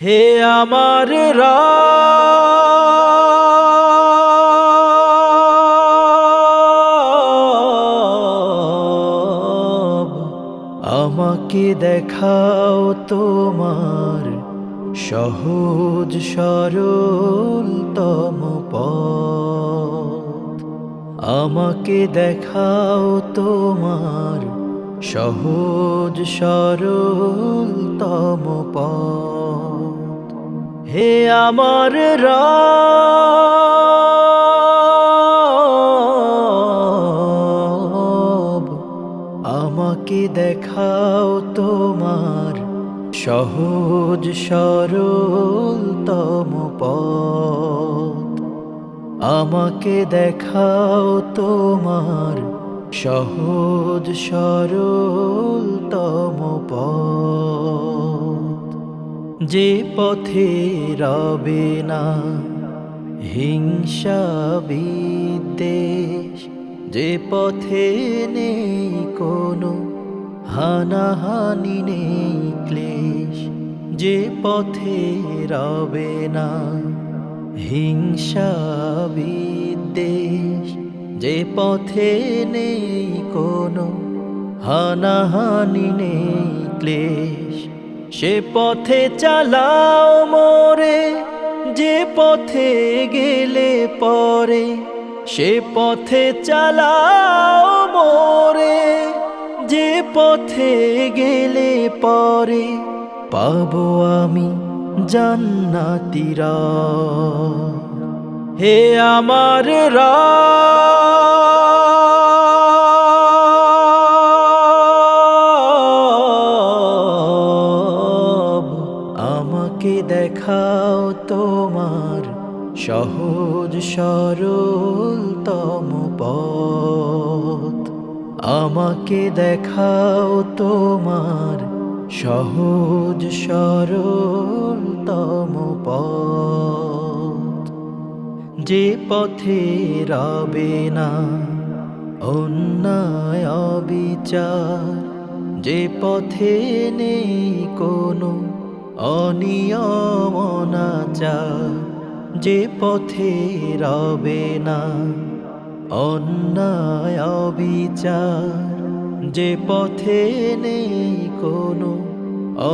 হে আমার রব, আমাকে দেখাও তোমার সহজ সরলতম পথ। আমাকে দেখাও তোমার সহজ সরলতম পথ। হে আমার রব, আমাকে দেখাও তোমার সহজ সরলতম পথ। আমাকে দেখাও তোমার সহজ সরলতম পথ। যে পথে রবে না হিংসা বিদ্বেষ, যে পথে নেই কোনো হানাহানি নেই ক্লেশ, যে পথে রবে না হিংসা বিদ্বেষ, যে পথে নেই কোনো হানাহানি নেই ক্লেশ। সে পথে চালাও মোরে, যে পথে গেলে পরে, সে পথে চালাও মোরে, যে পথে গেলে পরে, পাবো আমি জান্নাতিরা হে আমার রব দেখাও তোমার সহজ সরলতম পথ আমাকে দেখাও তোমার সহজ সরলতম পথ যে পথে রবে না, অন্যায় অবিচার। যে পথে নেই কোনো অনিয়ম অনাচার যে পথে রবে না, অন্যায় অবিচার যে পথে নেই কোনো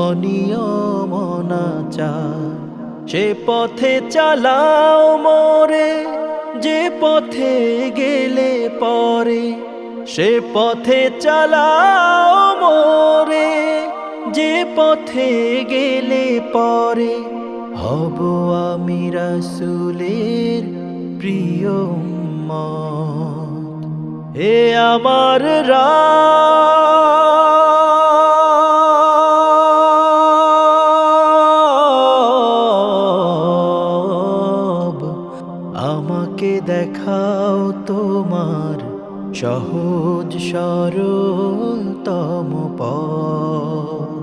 অনিয়ম অনাচার সে পথে চালাও মরে, যে পথে গেলে পরে, সে পথে চালাও মোরে। যে পথে গেলে পরে হব আমি রাসুলের প্রিয়। হে আমার রব, আমাকে দেখাও তোমার সহজ সরলতম পথ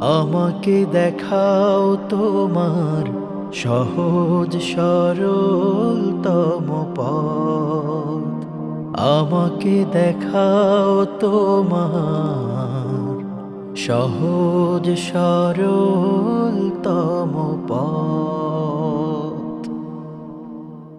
আমাকে দেখাও তোমার সহজ সরলতম পথ। আমাকে দেখাও তোমার সহজ সরলতম পথ।